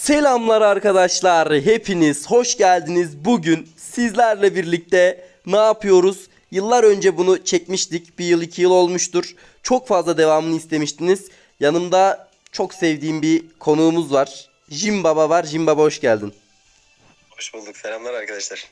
Selamlar arkadaşlar. Hepiniz hoş geldiniz. Bugün sizlerle birlikte ne yapıyoruz? Yıllar önce bunu çekmiştik. Bir yıl iki yıl olmuştur. Çok fazla devamını istemiştiniz. Yanımda çok sevdiğim bir konuğumuz var. Jim Baba var. Jim Baba hoş geldin. Hoş bulduk. Selamlar arkadaşlar.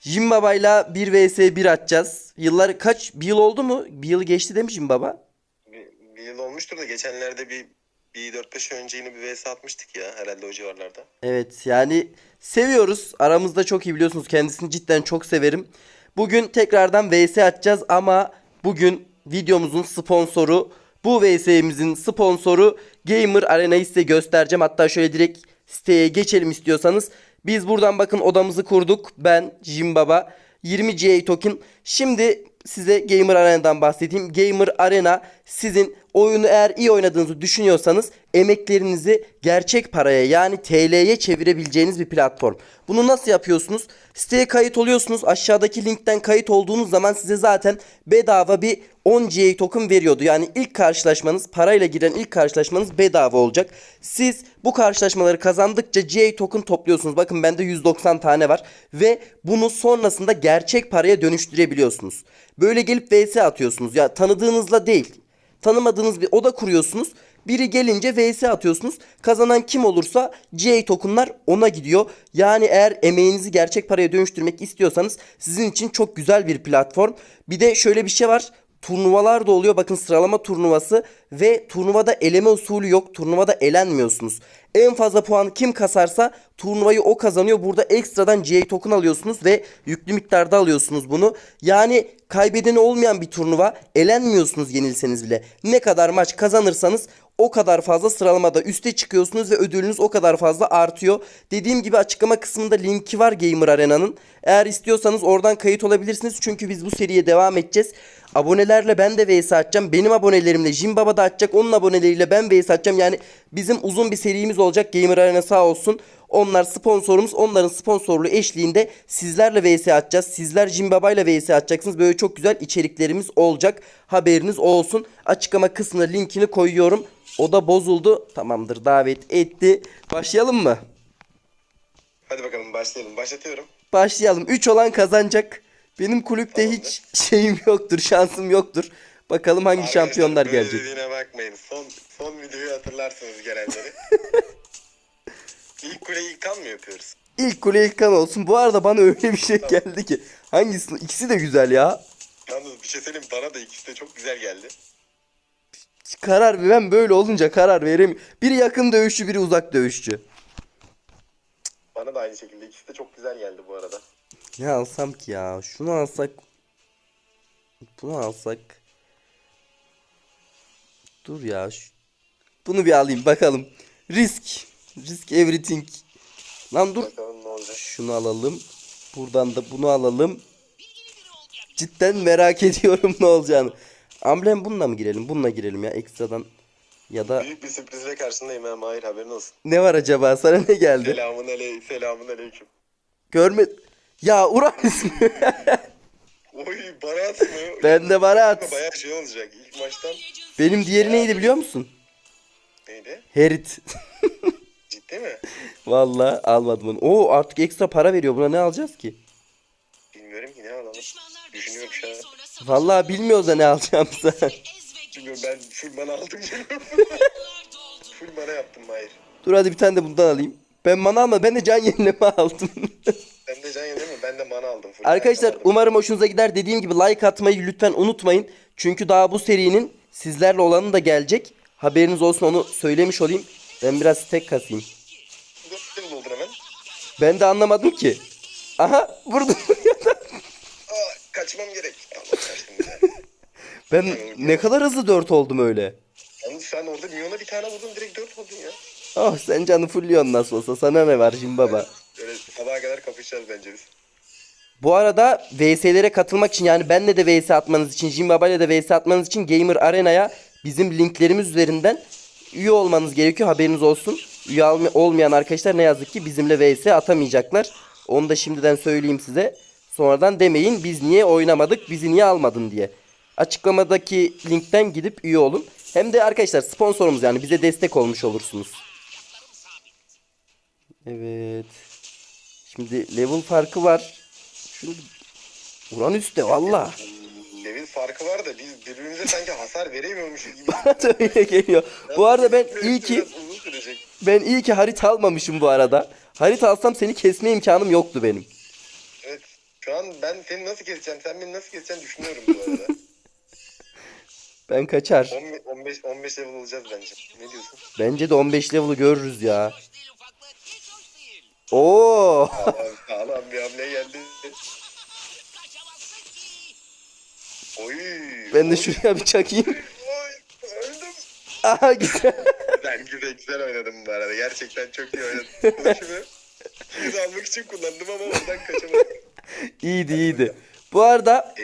Jim Baba'yla 1 vs 1 atacağız. Yıllar kaç? Bir yıl oldu mu? Bir yıl geçti değil mi Jim Baba? Bir, bir yıl olmuştur da geçenlerde bir bir 4-5 ay önce yine bir vs atmıştık ya herhalde o civarlarda. Evet yani seviyoruz. Aramızda çok iyi biliyorsunuz. Kendisini cidden çok severim. Bugün tekrardan VS atacağız ama bugün videomuzun sponsoru bu VS'imizin sponsoru Gamer Arena'yı size göstereceğim. Hatta şöyle direkt siteye geçelim istiyorsanız. Biz buradan bakın odamızı kurduk. Ben Jim Baba 20 GA token. Şimdi size Gamer Arena'dan bahsedeyim. Gamer Arena sizin oyunu eğer iyi oynadığınızı düşünüyorsanız emeklerinizi gerçek paraya yani TL'ye çevirebileceğiniz bir platform. Bunu nasıl yapıyorsunuz? Siteye kayıt oluyorsunuz. Aşağıdaki linkten kayıt olduğunuz zaman size zaten bedava bir 10 GA token veriyordu. Yani ilk karşılaşmanız parayla giren ilk karşılaşmanız bedava olacak. Siz bu karşılaşmaları kazandıkça GA token topluyorsunuz. Bakın bende 190 tane var ve bunu sonrasında gerçek paraya dönüştürebiliyorsunuz. Böyle gelip VS atıyorsunuz. Ya tanıdığınızla değil. Tanımadığınız bir oda kuruyorsunuz. Biri gelince vs atıyorsunuz. Kazanan kim olursa GA tokenlar ona gidiyor. Yani eğer emeğinizi gerçek paraya dönüştürmek istiyorsanız sizin için çok güzel bir platform. Bir de şöyle bir şey var. Turnuvalar da oluyor. Bakın sıralama turnuvası ve turnuvada eleme usulü yok. Turnuvada elenmiyorsunuz. En fazla puan kim kasarsa turnuvayı o kazanıyor. Burada ekstradan GA token alıyorsunuz ve yüklü miktarda alıyorsunuz bunu. Yani kaybedeni olmayan bir turnuva. Elenmiyorsunuz yenilseniz bile. Ne kadar maç kazanırsanız o kadar fazla sıralamada üste çıkıyorsunuz ve ödülünüz o kadar fazla artıyor. Dediğim gibi açıklama kısmında linki var Gamer Arena'nın. Eğer istiyorsanız oradan kayıt olabilirsiniz. Çünkü biz bu seriye devam edeceğiz. Abonelerle ben de VS atacağım. Benim abonelerimle Jim Baba da atacak. Onun aboneleriyle ben VS atacağım. Yani bizim uzun bir serimiz olacak. Gamer Arena sağ olsun. Onlar sponsorumuz. Onların sponsorluğu eşliğinde sizlerle VS atacağız. Sizler Jim Baba ile VS atacaksınız. Böyle çok güzel içeriklerimiz olacak. Haberiniz olsun. Açıklama kısmına linkini koyuyorum. O da bozuldu. Tamamdır davet etti. Başlayalım mı? Hadi bakalım başlayalım. Başlatıyorum. Başlayalım. 3 olan kazanacak. Benim kulüpte Tamamdır. hiç şeyim yoktur, şansım yoktur. Bakalım hangi Arkadaşlar, şampiyonlar böyle gelecek. dediğine bakmayın. Son son videoyu hatırlarsınız gelenleri. ilk kule ilk kan mı yapıyoruz? İlk kule ilk kan olsun. Bu arada bana öyle bir şey geldi ki. Hangisi? İkisi de güzel ya. Yalnız bir şey söyleyeyim bana da ikisi de çok güzel geldi. Karar ben böyle olunca karar veremiyorum. Biri yakın dövüşçü, biri uzak dövüşçü. Bana da aynı şekilde ikisi de çok güzel geldi bu arada. Ne alsam ki ya? Şunu alsak. Bunu alsak. Dur ya. Bunu bir alayım bakalım. Risk. Risk everything. Lan dur. Şunu alalım. Buradan da bunu alalım. Cidden merak ediyorum ne olacağını. Amblem bununla mı girelim? Bununla girelim ya ekstradan. Ya da Büyük bir sürprizle karşındayım ha Mahir haberin olsun. ne var acaba? Sana ne geldi? Selamun aleyh, selamun aleyküm. Görme... Ya Uranüs mü? Oy Barat mı? ben de Barat. Bayağı şey olacak. İlk maçtan Benim diğeri neydi biliyor musun? neydi? Herit. Ciddi mi? Vallahi almadım onu. Oo artık ekstra para veriyor. Buna ne alacağız ki? Bilmiyorum ki ne alalım. Düşünüyorum şu an. Vallahi bilmiyoruz da ne alacağımızı. Bilmiyorum ben full mana aldım full mana yaptım Mahir. Dur hadi bir tane de bundan alayım. Ben mana almadım. Ben de can yenileme aldım. Sen de can yenileme mi? Ben de mana aldım. Full Arkadaşlar umarım hoşunuza gider. Dediğim gibi like atmayı lütfen unutmayın. Çünkü daha bu serinin sizlerle olanı da gelecek. Haberiniz olsun onu söylemiş olayım. Ben biraz tek kasayım. Dört doldun hemen. Ben de anlamadım ki. Aha vurdum. Aa kaçmam gerek. Tamam kaçtım güzel. ben ne kadar hızlı 4 oldum öyle. Yalnız sen orada milyona bir tane vurdun direkt dört oldun ya. Oh sen canı fulliyon nasıl olsa sana ne var şimdi baba. Sabaha kadar kapışacağız bence biz. Bu arada VS'lere katılmak için yani benle de VS atmanız için, Jim Baba ile de VS atmanız için Gamer Arena'ya bizim linklerimiz üzerinden üye olmanız gerekiyor. Haberiniz olsun. Üye olmayan arkadaşlar ne yazık ki bizimle VS atamayacaklar. Onu da şimdiden söyleyeyim size. Sonradan demeyin biz niye oynamadık, bizi niye almadın diye. Açıklamadaki linkten gidip üye olun. Hem de arkadaşlar sponsorumuz yani bize destek olmuş olursunuz. Evet. Şimdi level farkı var. Şunu Uranüs'te valla. Level farkı var da biz birbirimize sanki hasar veremiyormuşuz gibi. Bana da öyle geliyor. Bu arada ben iyi ki ben iyi ki harita almamışım bu arada. Harita alsam seni kesme imkanım yoktu benim. Evet. Şu an ben seni nasıl keseceğim, sen beni nasıl keseceksin düşünüyorum bu arada. Ben kaçar. 15 15 15 level olacağız bence. Ne diyorsun? Bence de 15 level'ı görürüz ya. Oo! Sağlam, bir hamle geldi. Oy. Ben de şuraya bir çakayım. Oy. Öldüm. Aha güzel. Ben güzel güzel oynadım bu arada. Gerçekten çok iyi oynadım. Kılıçımı yüz almak için kullandım ama oradan kaçamadım. İyiydi iyiydi. Bu arada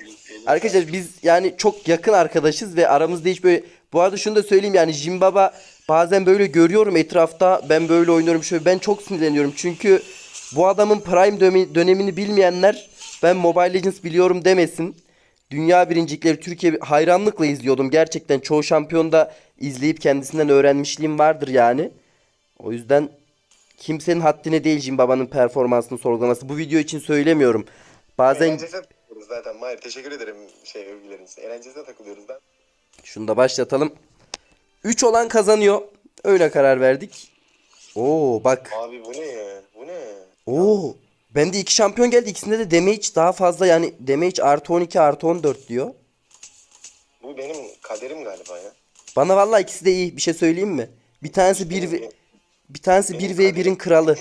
Arkadaşlar biz yani çok yakın arkadaşız ve aramızda hiç böyle bu arada şunu da söyleyeyim yani Jim Baba bazen böyle görüyorum etrafta ben böyle oynuyorum şöyle ben çok sinirleniyorum çünkü bu adamın prime dönemini bilmeyenler ben Mobile Legends biliyorum demesin. Dünya birincilikleri Türkiye hayranlıkla izliyordum. Gerçekten çoğu şampiyonda izleyip kendisinden öğrenmişliğim vardır yani. O yüzden kimsenin haddine değil Jim Baba'nın performansını sorgulaması. Bu video için söylemiyorum. Bazen Eğlencesine takılıyoruz zaten. Mahir teşekkür ederim şey övgülerin için. Eğlencesine takılıyoruz ben. Şunu da başlatalım. 3 olan kazanıyor. Öyle karar verdik. Oo bak. Abi bu ne ya? Bu ne? Oo. Bende iki şampiyon geldi. İkisinde de damage daha fazla yani damage artı 12 artı 14 diyor. Bu benim kaderim galiba ya. Bana vallahi ikisi de iyi. Bir şey söyleyeyim mi? Bir tanesi 1 ve bir tanesi 1v1'in kralı.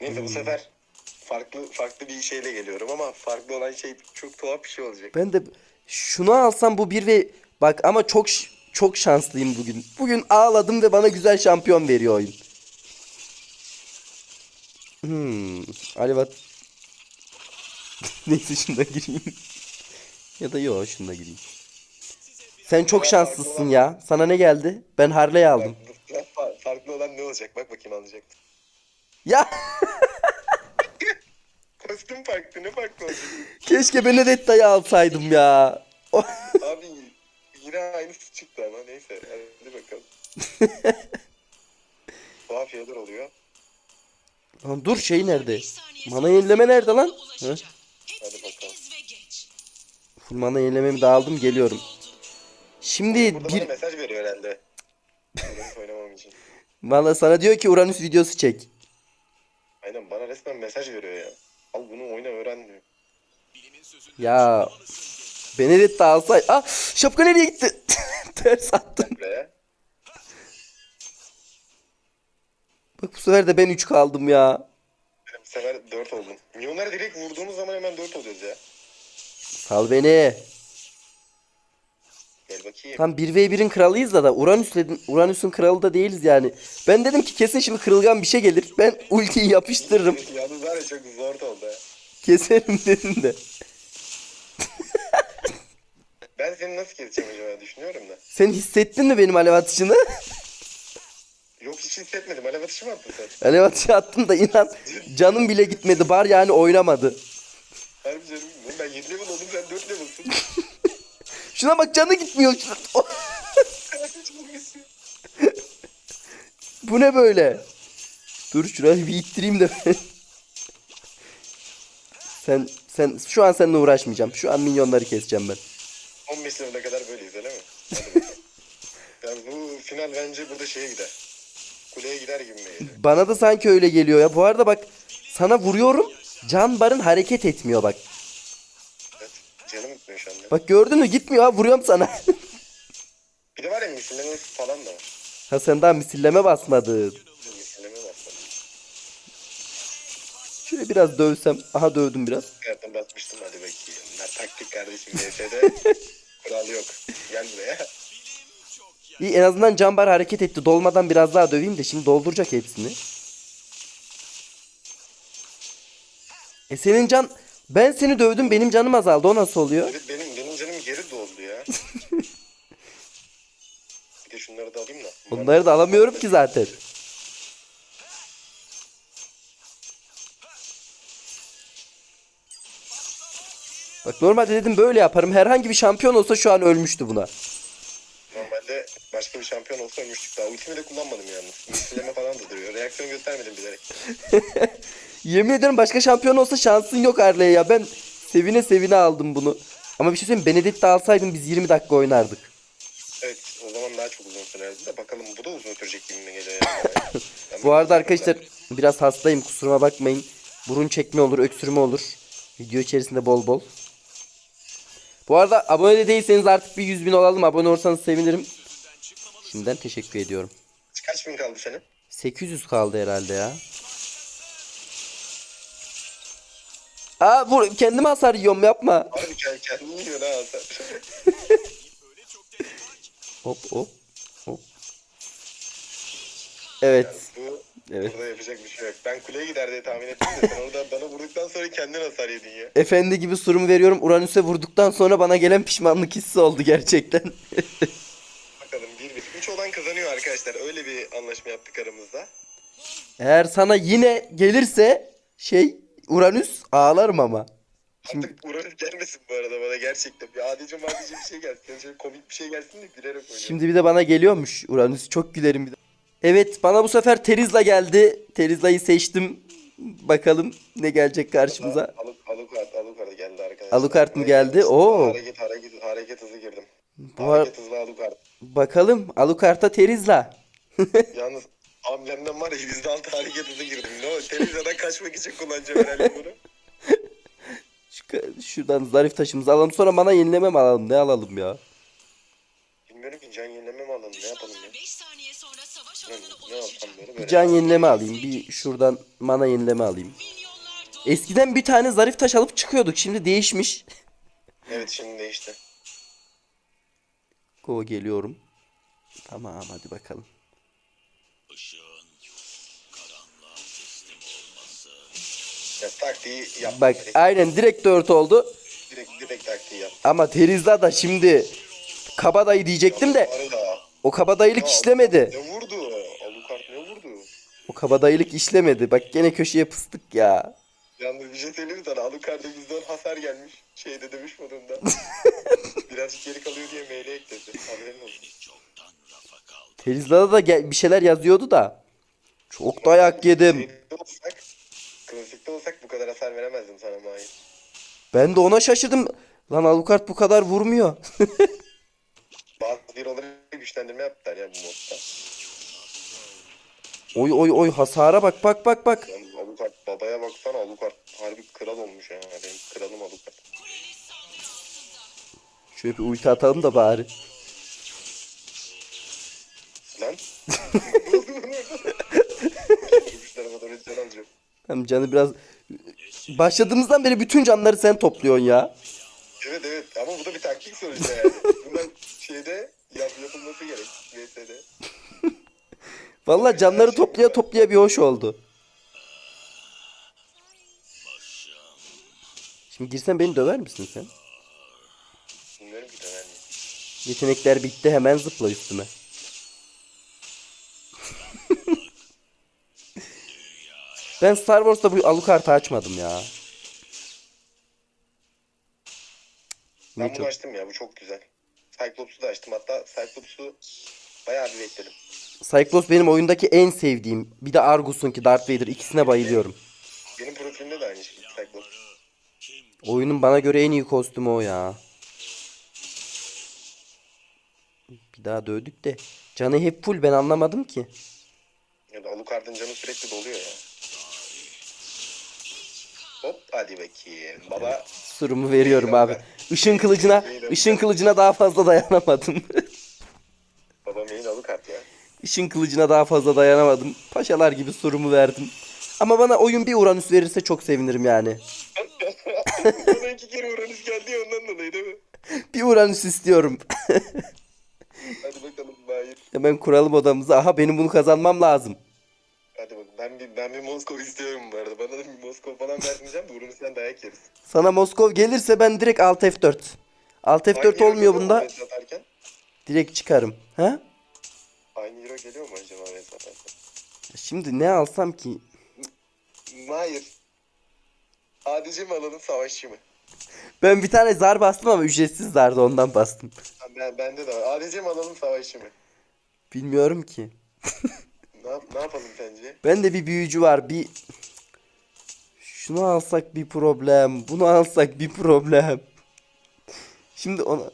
Neyse bu sefer farklı farklı bir şeyle geliyorum ama farklı olan şey çok tuhaf bir şey olacak. Ben de şunu alsam bu 1 ve bak ama çok ş- çok şanslıyım bugün. Bugün ağladım ve bana güzel şampiyon veriyor oyun. Hmm. Alivat. Neyse şunda gireyim. ya da yo şunda gireyim. Sen çok şanslısın ya. Sana ne geldi? Ben Harley aldım. Farklı olan ne olacak? Bak bakayım alacak. Ya Kostüm farklı ne farklı olacak? keşke Benedetta'yı alsaydım ya. Abi yine aynısı çıktı ama neyse hadi bakalım. Tuhaf şeyler oluyor. Lan dur şey nerede? Mana yenileme nerede lan? Hı? Hadi bakalım. Full mana yenilememi de aldım geliyorum. Şimdi Burada bir bana mesaj veriyor herhalde. Benim oynamam için. Valla sana diyor ki Uranüs videosu çek. Aynen bana resmen mesaj veriyor ya. Al bunu oyna öğren diyor. Ya Benedetta alsay. Ah şapka nereye gitti? Ters attım. Bak bu sefer de ben 3 kaldım ya. Bu sefer 4 oldum. Milyonları direkt vurduğumuz zaman hemen 4 oluyoruz ya. Sal beni. Gel bakayım. Tam 1v1'in kralıyız da da Uranüs'le Uranüs'ün kralı da değiliz yani. Ben dedim ki kesin şimdi kırılgan bir şey gelir. Ben ultiyi yapıştırırım. Yalnız var ya çok zor oldu. Keserim dedim de. Ben seni nasıl keseceğim acaba düşünüyorum da. Sen hissettin mi benim alev atışını? Yok hiç hissetmedim. Alev atışı mı attın sen? alev atışı attım da inan canım bile gitmedi. Bar yani oynamadı. Harbi canım. Ben 7 level oldum sen 4 level'sın. Şuna bak canı gitmiyor. Bu ne böyle? Dur şurayı bir ittireyim de ben. sen sen şu an seninle uğraşmayacağım. Şu an minyonları keseceğim ben. 15 level'e kadar böyleyiz öyle mi? Yani bu final bence burada şeye gider. Kuleye gider gibi mi geliyor? Bana da sanki öyle geliyor ya. Bu arada bak sana vuruyorum. Can barın hareket etmiyor bak. Evet. Canım gitmiyor şu anda. Bak gördün mü gitmiyor ha vuruyorum sana. Bir de var ya misilleme falan da var. ha sen daha misilleme basmadın. Misilleme falan. Şöyle biraz dövsem. Aha dövdüm biraz. Hayatım basmıştım hadi bakayım. Bunlar taktik kardeşim DS'de. Kural yok. Gel buraya. İyi en azından can bar hareket etti. Dolmadan biraz daha döveyim de şimdi dolduracak hepsini. E senin can... Ben seni dövdüm benim canım azaldı. O nasıl oluyor? Evet benim benim canım geri doldu ya. bir de şunları da alayım da. Onları da alamıyorum ki zaten. Bak normalde dedim böyle yaparım. Herhangi bir şampiyon olsa şu an ölmüştü buna. Normalde başka bir şampiyon olsa ölmüştük daha. Ultimi de kullanmadım yalnız. Misilleme falan da duruyor. Reaksiyon göstermedim bilerek. Yemin ediyorum başka şampiyon olsa şansın yok Arley ya. Ben sevine sevine aldım bunu. Ama bir şey söyleyeyim Benedict alsaydım biz 20 dakika oynardık. Evet o zaman daha çok uzun sürerdi de bakalım bu da uzun sürecek gibime geliyor yani. Bu arada arkadaşlar biraz hastayım kusuruma bakmayın. Burun çekme olur, öksürme olur. Video içerisinde bol bol. Bu arada abone de değilseniz artık bir 100 bin olalım. Abone olursanız sevinirim. Şimdiden teşekkür ediyorum. Kaç bin kaldı senin? 800 kaldı herhalde ya. Aa bu kendime hasar yiyorum yapma. Abi kendi kendini yiyor ha sen. Hop hop hop. Evet. Bu Evet. burada yapacak bir şey yok. Ben kuleye gider diye tahmin ettim de sen orada bana vurduktan sonra kendin hasar yedin ya. Efendi gibi sorumu veriyorum. Uranüs'e vurduktan sonra bana gelen pişmanlık hissi oldu gerçekten. Bakalım 1-1. 3 olan kazanıyor arkadaşlar. Öyle bir anlaşma yaptık aramızda. Eğer sana yine gelirse şey Uranüs ağlarım ama. Artık Uranüs gelmesin bu arada bana gerçekten. Bir adice madice bir şey gelsin. Şöyle komik bir şey gelsin de gülerek oynayalım. Şimdi bir de bana geliyormuş Uranüs. Çok gülerim bir de. Evet bana bu sefer Terizla geldi. Terizla'yı seçtim. Bakalım ne gelecek karşımıza. Aluk, Alucard, Alucard geldi arkadaşlar. Alucard mı geldi? Oo. Hareket, hareket, hareket hızı girdim. Bu ar- hareket hızlı Alucard. Bakalım Alucard'a Terizla. Yalnız amblemden var ya %6 hareket hızı girdim. Ne o? Televizyondan kaçmak için kullanacağım herhalde bunu. Şu- Şuradan zarif taşımızı alalım sonra bana yenileme mi alalım ne alalım ya. Bir can yenileme alayım bir şuradan mana yenileme alayım. Eskiden bir tane zarif taş alıp çıkıyorduk şimdi değişmiş. Evet şimdi değişti. Go geliyorum. Tamam hadi bakalım. Ya taktiği yaptım. Bak direkt, aynen direkt 4 oldu. direkt, direkt taktiği yaptım. Ama Terizla da şimdi kabadayı diyecektim de Bu arada o kabadayılık Ya, işlemedi. Ne vurdu? Kabadayılık işlemedi. Bak gene köşeye pıstık ya. Yalnız bir şey söyleyeyim sana? Alucard'a bizden hasar gelmiş. Şeyde dövüş modunda. Birazcık geri kalıyor diye maile ekledi. Haberin olsun. Terizla'da da gel- bir şeyler yazıyordu da. Çok dayak yedim. Şeyde olsak, klasikte olsak bu kadar hasar veremezdim sana Mahir. Ben de ona şaşırdım. Lan Alucard bu kadar vurmuyor. Bazı bir olarak güçlendirme yaptılar ya bu modda. Oy oy oy hasara bak bak bak bak. Yani Alucard babaya baksana Alucard harbi kral olmuş ya. Benim kralım Alucard. Şöyle bir ulti atalım da bari. Lan. Doğru can alacağım. Hem canı biraz... Başladığımızdan beri bütün canları sen topluyorsun ya. Evet evet ama bu da bir taktik sonuçta yani. Bundan şeyde yap, yapılması gerek. VS'de. Vallahi canları toplaya toplaya bir hoş oldu. Şimdi girsen beni döver misin sen? Bilmiyorum ki döner mi? Yetenekler bitti hemen zıpla üstüme. ben Star Wars'ta bu Alucard'ı açmadım ya. Ben bunu çok- açtım ya bu çok güzel. Cyclops'u da açtım hatta Cyclops'u bayağı bir bekledim. Cyclops benim oyundaki en sevdiğim. Bir de Argus'un ki Darth Vader ikisine bayılıyorum. Benim profilimde de aynı şey Cyclops. Oyunun bana göre en iyi kostümü o ya. Bir daha dövdük de. Canı hep full ben anlamadım ki. Ya da Alucard'ın canı sürekli doluyor ya. Hop hadi bakayım. Baba Surumu veriyorum abi. Işın kılıcına, ışın kılıcına daha fazla dayanamadım. baba main Alucard ya. Işın kılıcına daha fazla dayanamadım. Paşalar gibi surumu verdim. Ama bana oyun bir Uranüs verirse çok sevinirim yani. Bana iki kere Uranüs geldi ya ondan dolayı değil mi? Bir Uranüs istiyorum. Hadi bakalım Mahir. Hemen kuralım odamızı. Aha benim bunu kazanmam lazım. Hadi bak ben bir ben bir Moskova istiyorum bu arada. Bana da bir Moskova falan vermeyeceğim de Uranüs'ten dayak yeriz. Sana Moskov gelirse ben direkt Alt F4. Alt F4 Aynı hero olmuyor bunda. Direkt çıkarım. Ha? Aynı hero geliyor mu acaba atarken? Şimdi ne alsam ki? Hayır. Adici mi alalım savaşçı mı? Ben bir tane zar bastım ama ücretsiz zardı ondan bastım. Ben, bende de var. Adici mi alalım savaşçı mı? Bilmiyorum ki. Ne, yap- ne yapalım sence? Ben de bir büyücü var. Bir şunu alsak bir problem. Bunu alsak bir problem. Şimdi ona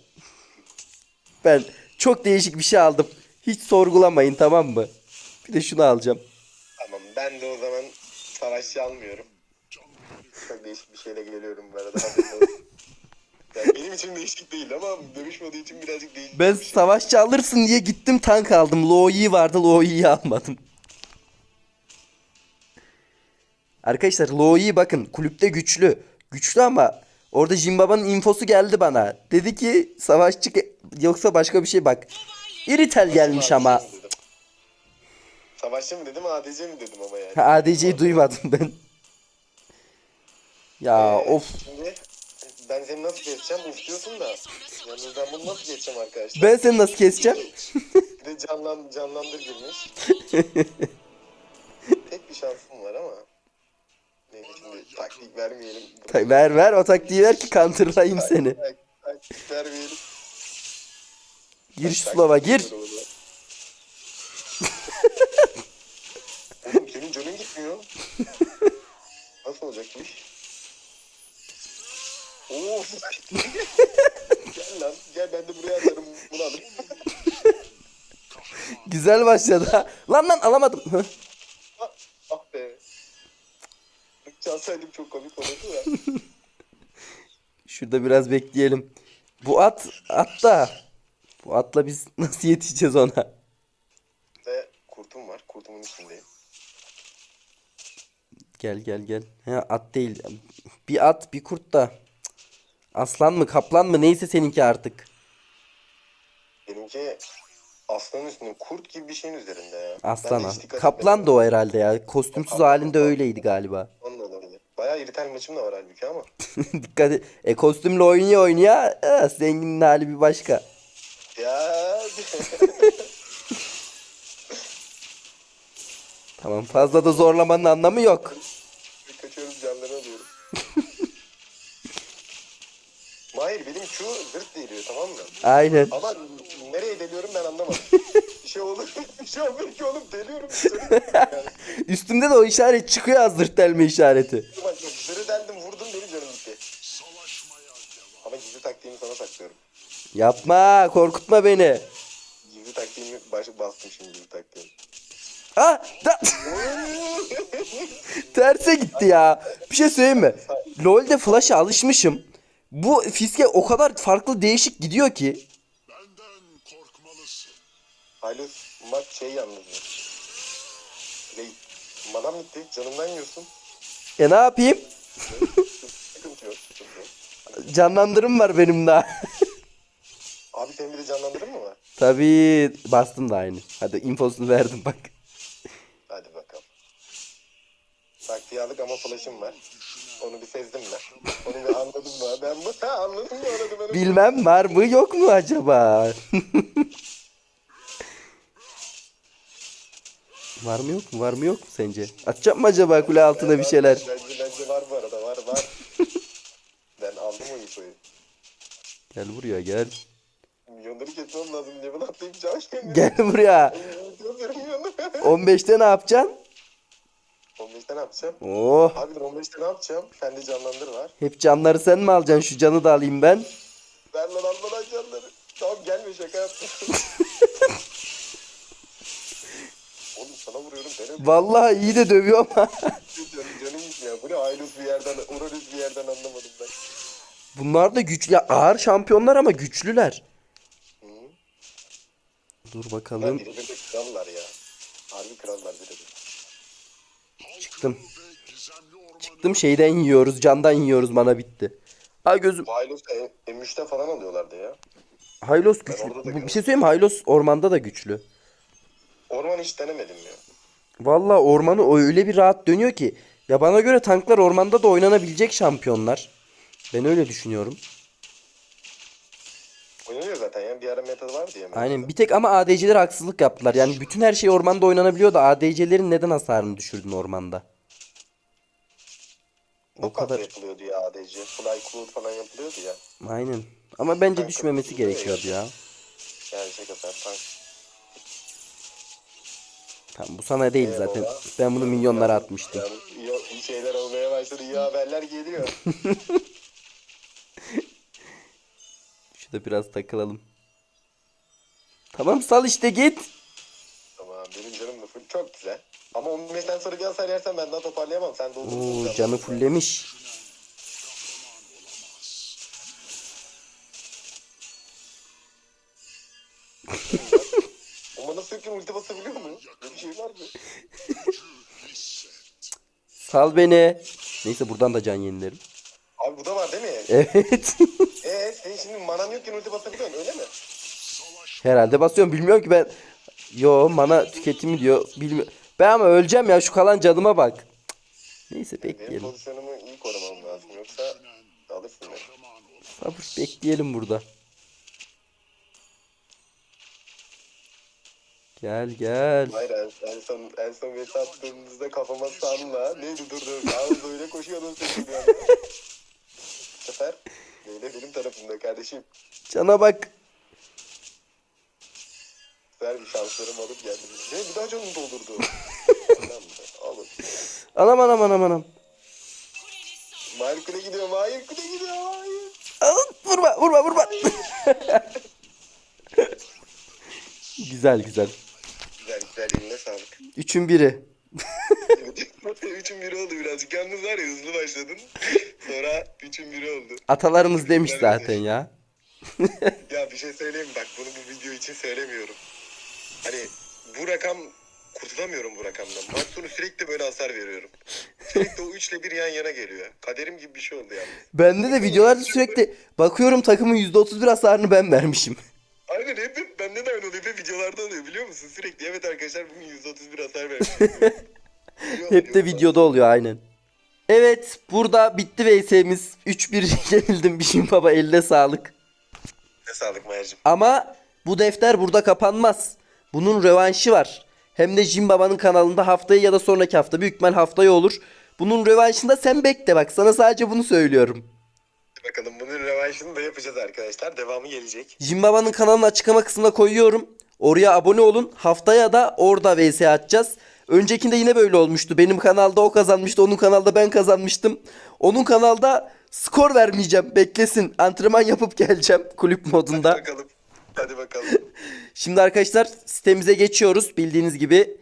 ben çok değişik bir şey aldım. Hiç sorgulamayın tamam mı? Bir de şunu alacağım. Tamam ben de o zaman savaşçı almıyorum. Çok değişik bir şeyle geliyorum bu arada. yani benim için değişik değil ama dövüş modu için birazcık değişik. Ben bir şey. savaşçı alırsın diye gittim tank aldım. Loi'yi vardı Loi'yi almadım. Arkadaşlar Loi'yi bakın kulüpte güçlü. Güçlü ama orada Jimbaba'nın infosu geldi bana. Dedi ki savaşçı yoksa başka bir şey bak. İritel gelmiş ama. Savaşçı mı dedim ADC mi dedim ama yani. ADC'yi duymadım ben. Ya Ee, of. Şimdi ben seni nasıl keseceğim istiyorsun da. Yalnız ben bunu nasıl geçeceğim arkadaşlar? Ben seni nasıl keseceğim? Bir de canlan, canlandır girmiş. Tek bir şansım var ama. Neyse şimdi taktik vermeyelim. Ta- ver ver o taktiği ver ki counterlayayım seni. Tak- Taktik vermeyelim. Gir şu slova gir. oğlum. Senin canın gitmiyor. Nasıl olacak bu iş? Oo. gel lan gel ben de buraya atarım bunu alırım. Güzel başladı ha. Lan lan alamadım. ah, ah be. Çalsaydım çok komik olurdu da. Şurada biraz bekleyelim. Bu at at da. Bu atla biz nasıl yetişeceğiz ona? Ve kurtum var. Kurtumun üstündeyim. Gel gel gel. He at değil. Bir at bir kurt da. Aslan mı kaplan mı neyse seninki artık. Benimki aslanın üstünde kurt gibi bir şeyin üzerinde ya. Aslan Ben de ha. hiç dikkat Kaplan etmedim. da o herhalde ya. Kostümsüz halinde öyleydi galiba. Onun da olabilir. Bayağı iritel maçım da var halbuki ama. Dikkat et. E kostümle oynuyor oynuyor. E, zenginin hali bir başka. Ya. Tamam fazla da zorlamanın anlamı yok. Kaçıyoruz canları alıyorum. Mahir benim şu zırt deliyor tamam mı? Aynen. Ama nereye deliyorum ben anlamadım. bir şey olur. bir şey olur ki oğlum deliyorum. Yani, Üstümde de o işaret çıkıyor hazır delme işareti. bak zırı deldim vurdum benim canım gitti. Ama gizli taktiğimi sana saklıyorum. Yapma korkutma beni. Gizli taktiğimi baş, bastım şimdi gizli taktiğimi. Ah! Da- Terse gitti ya. Bir şey söyleyeyim mi? LoL'de flash'a alışmışım. Bu fiske o kadar farklı değişik gidiyor ki. Halus maç şey yalnız. Şey, manam gitti canımdan yiyorsun. E ne yapayım? Canlandırım var benim daha. Abi senin bir de canlandırın mı var? Tabii bastım da aynı. Hadi infosunu verdim bak. Hadi bakalım. Taktiği aldık ama flash'ım var. Onu bir sezdim ben. Onu bir anladım mı? Ben bu ha, anladım mı arada benim? Bilmem var mı yok mu acaba? var mı yok mu? Var mı yok mu sence? Atacak mı acaba kule altına bir şeyler? Bence, bence var bu arada var var. ben aldım o infoyu. Gel buraya gel. Milyonları kesmem lazım. Level atlayıp kendine. Gel buraya. Diyorum milyonları. 15'te ne yapacaksın? 15'te ne yapacağım? Oh. Abi 15'te ne yapacağım? Sende canlandır var. Hep canları sen mi alacaksın? Şu canı da alayım ben. Ver lan al lan canları. Tamam gelme şaka yaptım. Oğlum sana vuruyorum benim. Vallahi iyi de dövüyor ama. Canım, canım gitmiyor. Bu ne Aylus bir yerden, Uranüs bir yerden anlamadım ben. Bunlar da güçlü. Ağır şampiyonlar ama güçlüler. Dur bakalım. biri de krallar ya. Harbi krallar biri de. Çıktım. Çıktım şeyden yiyoruz. Candan yiyoruz. Bana bitti. Ha gözüm. Bu Aylus M- M3'te falan alıyorlardı ya. Haylos güçlü. bir şey söyleyeyim mi? Haylos ormanda da güçlü. Orman hiç denemedim ya. Vallahi ormanı öyle bir rahat dönüyor ki. Ya bana göre tanklar ormanda da oynanabilecek şampiyonlar. Ben öyle düşünüyorum. Oynanıyor zaten ya. Bir ara meta vardı ya. Aynen. Bir tek ama ADC'ler haksızlık yaptılar. Yani bütün her şey ormanda oynanabiliyor da ADC'lerin neden hasarını düşürdün ormanda? O kadar. yapılıyordu ya ADC. Fly Cloud falan yapılıyordu ya. Aynen. Ama bence Kanka, düşmemesi gerekiyordu ya. Gerçek hasar tank. Tamam bu sana değil zaten. Eyvallah. Ben bunu milyonlara atmıştım. Yani iyi, iyi şeyler olmaya başladı. iyi haberler geliyor. Şurada biraz takılalım. Tamam sal işte git. Tamam benim canım da full. Çok güzel. Ama 15'ten sonra bir hasar yersen ben daha toparlayamam. Sen doldurursun. Oo canı fullemiş. Ama nasıl sürekli ulti basabiliyor mu? Bir şey var mı? Sal beni. Neyse buradan da can yenilerim. Abi bu da var değil mi? Evet. Şimdi manan yokken ulti basabiliyorsun öyle mi? Herhalde basıyorum. Bilmiyorum ki ben. Yo mana tüketimi diyor. Bilmiyorum. Ben ama öleceğim ya. Şu kalan canıma bak. Cık. Neyse Benim bekleyelim. pozisyonumu iyi korumam lazım. Yoksa alırsın beni. Sabır bekleyelim burada. Gel gel. Hayır en, en son en son vs attığımızda kafama sanla. Neydi dur dur. Yalnız öyle koşuyordun senin bir anda. Bu sefer böyle benim tarafımda kardeşim. Cana bak. Ver bir şanslarım alıp geldim. Ne bir daha canını doldurdu. Alın. Anam anam anam anam. Mahir kule gidiyor. Mahir kule gidiyor. Mahir. Alın, vurma vurma vurma. güzel güzel. Güzel güzel eline sağlık. Üçün biri. üçün biri oldu birazcık. Yalnız var ya hızlı başladın. Sonra üçün biri oldu. Atalarımız demiş zaten ya. Ya bir şey söyleyeyim? Bak bunu bu video için söylemiyorum. Hani bu rakam kurtulamıyorum bu rakamdan. Maç sonu sürekli böyle hasar veriyorum. Sürekli o üçle bir yan yana geliyor. Kaderim gibi bir şey oldu yani. Bende de videolarda sürekli bakıyorum takımın %31 hasarını ben vermişim. Musun? Sürekli evet arkadaşlar bugün 131 hasar vermiş. Hep de videoda oluyor aynen. Evet burada bitti VS'miz. 3-1 yenildim Bişim Baba eline sağlık. Ne sağlık Mayer'cim. Ama bu defter burada kapanmaz. Bunun rövanşı var. Hem de Jim Baba'nın kanalında haftaya ya da sonraki hafta. Büyük ihtimal haftaya olur. Bunun rövanşında sen bekle bak. Sana sadece bunu söylüyorum. Bakalım bunun revanşını da yapacağız arkadaşlar. Devamı gelecek. Jim Baba'nın kanalını açıklama kısmına koyuyorum. Oraya abone olun. Haftaya da orada VS atacağız. Öncekinde yine böyle olmuştu. Benim kanalda o kazanmıştı. Onun kanalda ben kazanmıştım. Onun kanalda skor vermeyeceğim. Beklesin. Antrenman yapıp geleceğim kulüp Hadi modunda. bakalım. Hadi bakalım. Şimdi arkadaşlar sitemize geçiyoruz. Bildiğiniz gibi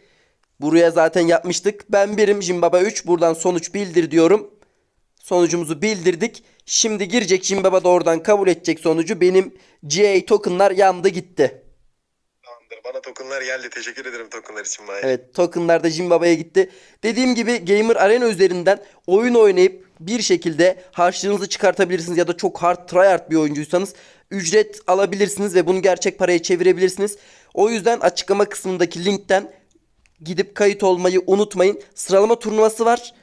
buraya zaten yapmıştık. Ben birim Jimbaba 3. Buradan sonuç bildir diyorum. Sonucumuzu bildirdik. Şimdi girecek Jimbaba da oradan kabul edecek sonucu. Benim GA tokenlar yandı gitti. Tamamdır. Bana tokenlar geldi. Teşekkür ederim tokenlar için Mahir. Evet tokenlar da Jimbaba'ya gitti. Dediğim gibi Gamer Arena üzerinden oyun oynayıp bir şekilde harçlığınızı çıkartabilirsiniz ya da çok hard tryhard bir oyuncuysanız ücret alabilirsiniz ve bunu gerçek paraya çevirebilirsiniz. O yüzden açıklama kısmındaki linkten gidip kayıt olmayı unutmayın. Sıralama turnuvası var.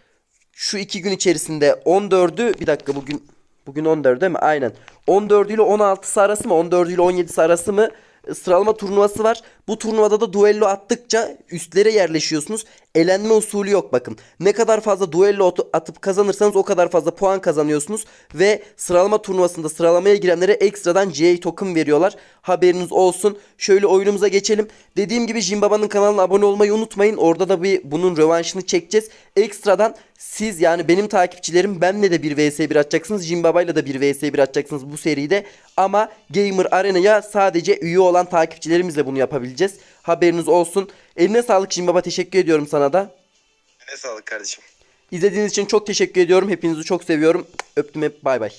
Şu iki gün içerisinde 14'ü bir dakika bugün bugün 14 değil mi? Aynen. 14 ile 16'sı arası mı? 14 ile 17'si arası mı? Sıralama turnuvası var. Bu turnuvada da duello attıkça üstlere yerleşiyorsunuz. Elenme usulü yok bakın. Ne kadar fazla duello atıp kazanırsanız o kadar fazla puan kazanıyorsunuz. Ve sıralama turnuvasında sıralamaya girenlere ekstradan GA token veriyorlar. Haberiniz olsun. Şöyle oyunumuza geçelim. Dediğim gibi Jimbaba'nın kanalına abone olmayı unutmayın. Orada da bir bunun rövanşını çekeceğiz. Ekstradan siz yani benim takipçilerim benle de bir vs1 atacaksınız. Jimbaba'yla da bir vs1 atacaksınız bu seride. Ama Gamer Arena'ya sadece üye olan takipçilerimizle bunu yapabileceğiz. Haberiniz olsun. Eline sağlık Jimbaba teşekkür ediyorum sana da. Ne sağlık kardeşim. İzlediğiniz için çok teşekkür ediyorum. Hepinizi çok seviyorum. Öptüm hep bay bay.